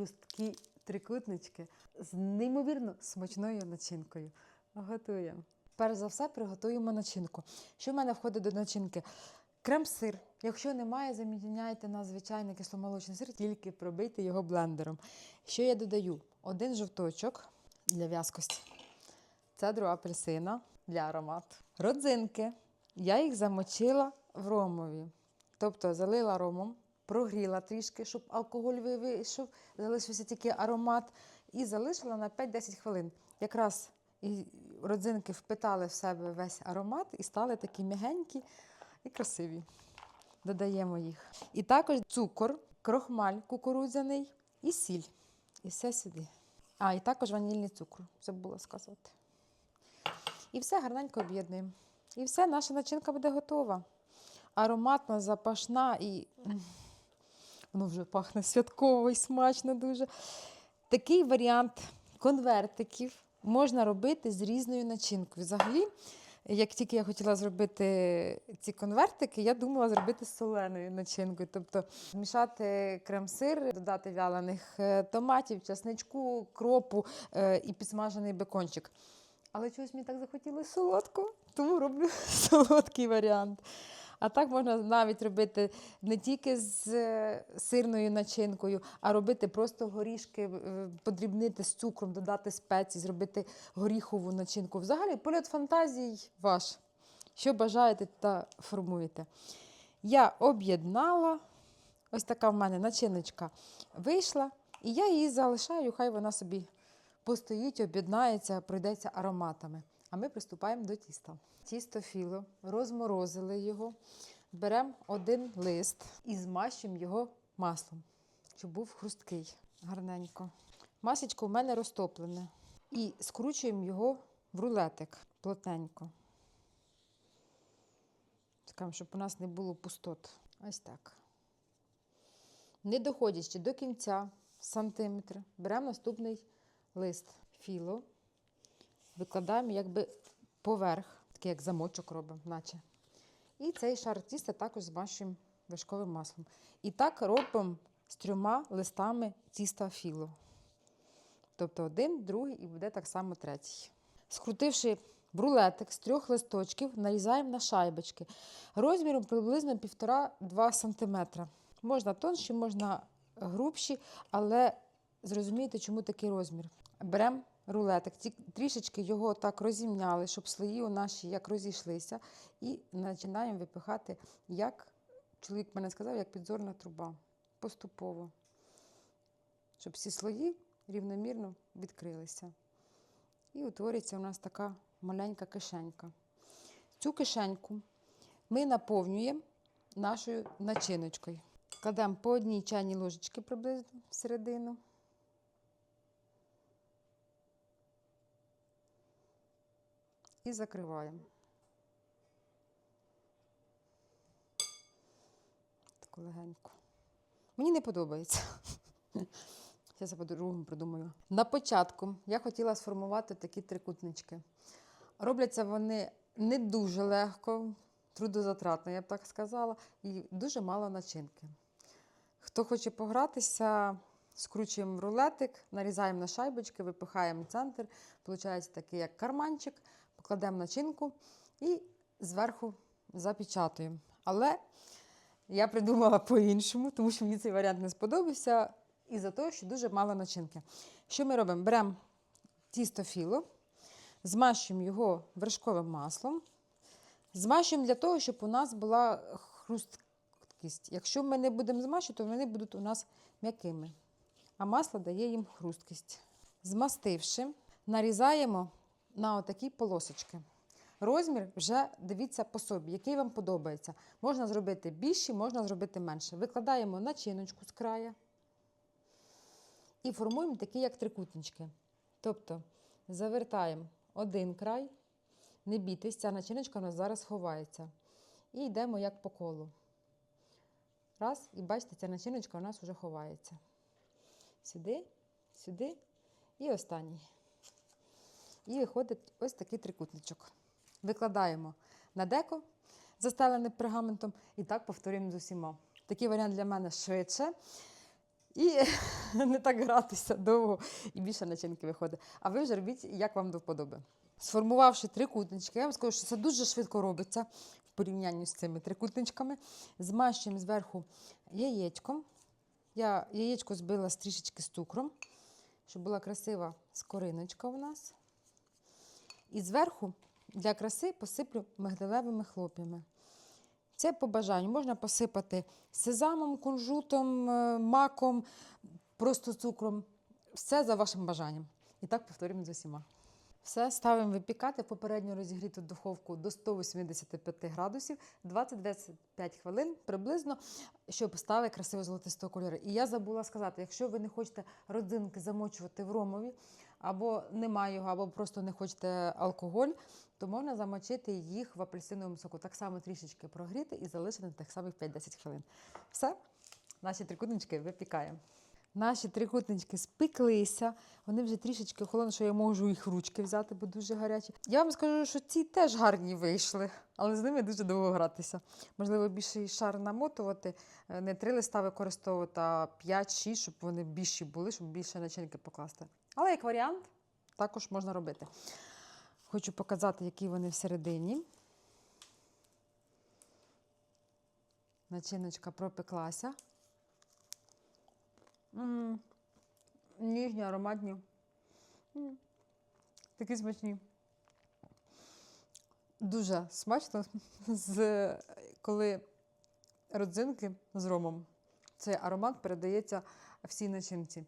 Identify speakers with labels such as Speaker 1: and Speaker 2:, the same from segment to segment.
Speaker 1: хрусткі трикутнички з неймовірно смачною начинкою. Готуємо. Перш за все приготуємо начинку. Що в мене входить до начинки? Крем-сир. Якщо немає, заміняйте на звичайний кисломолочний сир, тільки пробийте його блендером. Що я додаю? Один жовточок для в'язкості, цедру апельсина для аромату. Родзинки. Я їх замочила в ромові. Тобто залила ромом, прогріла трішки, щоб алкоголь вийшов, залишився тільки аромат, і залишила на 5-10 хвилин. Якраз і родзинки впитали в себе весь аромат і стали такі м'ягенькі і красиві. Додаємо їх. І також цукор, крохмаль кукурудзяний і сіль. І все сюди. А, і також ванільний цукор, забула сказати. І все гарненько об'єднуємо. І все, наша начинка буде готова. Ароматна, запашна і воно вже пахне святково і смачно дуже. Такий варіант конвертиків можна робити з різною начинкою. Взагалі, як тільки я хотіла зробити ці конвертики, я думала зробити з соленою начинкою. Тобто змішати крем-сир, додати вялених е, томатів, часничку, кропу е, і підсмажений бекончик. Але чогось мені так захотілося солодко, тому роблю солодкий варіант. А так можна навіть робити не тільки з е, сирною начинкою, а робити просто горішки, е, подрібнити з цукром, додати спеції, зробити горіхову начинку. Взагалі, польот фантазій ваш. Що бажаєте та формуєте. Я об'єднала, ось така в мене начиночка вийшла, і я її залишаю, хай вона собі постоїть, об'єднається, пройдеться ароматами. А ми приступаємо до тіста. Тісто філо, розморозили його, беремо один лист і змащуємо його маслом, щоб був хрусткий, гарненько. Масечко в мене розтоплене. І скручуємо його в рулетик плотненько. Чекаємо, щоб у нас не було пустот. Ось так. Не доходячи до кінця сантиметр, беремо наступний лист філо, викладаємо якби поверх, такий як замочок робимо, наче. І цей шар тіста також змащуємо вершковим маслом. І так робимо з трьома листами тіста філо. Тобто один, другий і буде так само третій. Скрутивши брулетик з трьох листочків, нарізаємо на шайбочки розміром приблизно 1,5-2 см. Можна тонші, можна грубші, але зрозумієте, чому такий розмір. Беремо рулетик, трішечки його так розімняли, щоб слої у наші як розійшлися, і починаємо випихати, як чоловік мене сказав, як підзорна труба. Поступово. Щоб всі слої рівномірно відкрилися. І утворюється у нас така маленька кишенька. Цю кишеньку ми наповнюємо нашою начиночкою. Кладемо по одній чайній ложечці приблизно всередину. І закриваємо. Таку легеньку. Мені не подобається. Зараз я по-другому придумаю. На початку я хотіла сформувати такі трикутнички. Робляться вони не дуже легко, трудозатратно, я б так сказала, і дуже мало начинки. Хто хоче погратися, скручуємо в рулетик, нарізаємо на шайбочки, випихаємо центр. Получається такий як карманчик, покладемо начинку і зверху запечатуємо. Але я придумала по-іншому, тому що мені цей варіант не сподобався. І за те, що дуже мало начинки. Що ми робимо? Беремо тісто філо, змащуємо його вершковим маслом. Змащуємо для того, щоб у нас була хрусткість. Якщо ми не будемо змащувати, то вони будуть у нас м'якими. А масло дає їм хрусткість. Змастивши, нарізаємо на отакі полосочки. Розмір вже дивіться по собі, який вам подобається. Можна зробити більші, можна зробити менше. Викладаємо начиночку з края і формуємо такі, як трикутнички. Тобто завертаємо один край, не бійтесь, ця начиночка у нас зараз ховається. І йдемо як по колу. Раз, і бачите, ця начиночка у нас вже ховається. Сюди, сюди і останній. І виходить ось такий трикутничок. Викладаємо на деко, застелене пергаментом, і так повторюємо з усіма. Такий варіант для мене швидше. І не так гратися довго, і більше начинки виходить. А ви вже робіть, як вам до вподоби. Сформувавши трикутнички, я вам скажу, що це дуже швидко робиться в порівнянні з цими трикутничками. Змащуємо зверху яєчком. Я яєчко збила з трішечки з цукром, щоб була красива скориночка у нас. І зверху для краси посиплю мигдалевими хлоп'ями. Це по бажанню. Можна посипати сезамом, кунжутом, е, маком, просто цукром. Все за вашим бажанням. І так повторюємо з усіма. Все ставимо випікати в попередньо розігріту духовку до 185 градусів 20-25 хвилин приблизно, щоб стали красиво золотистого кольору. І я забула сказати, якщо ви не хочете родзинки замочувати в ромові, або немає його, або просто не хочете алкоголь, то можна замочити їх в апельсиновому соку. Так само трішечки прогріти і залишити на тих самих 5-10 хвилин. Все, наші трикутнички випікаємо. Наші трикутнички спеклися, вони вже трішечки охолонули, що я можу їх ручки взяти, бо дуже гарячі. Я вам скажу, що ці теж гарні вийшли, але з ними дуже довго гратися. Можливо, більший шар намотувати, е, не три листа використовувати, а 5-6, щоб вони більші були, щоб більше начинки покласти. Але як варіант, також можна робити. Хочу показати, які вони всередині. Начиночка пропеклася. М, Ніжні, ароматні. М, Такі смачні. Дуже смачно, з, коли родзинки з ромом. Цей аромат передається всій начинці.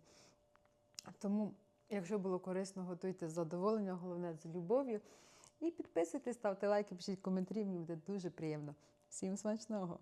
Speaker 1: Тому, якщо було корисно, готуйте з задоволенням, головне з любов'ю. І підписуйтесь, ставте лайки, пишіть коментарі, мені буде дуже приємно. Всім смачного!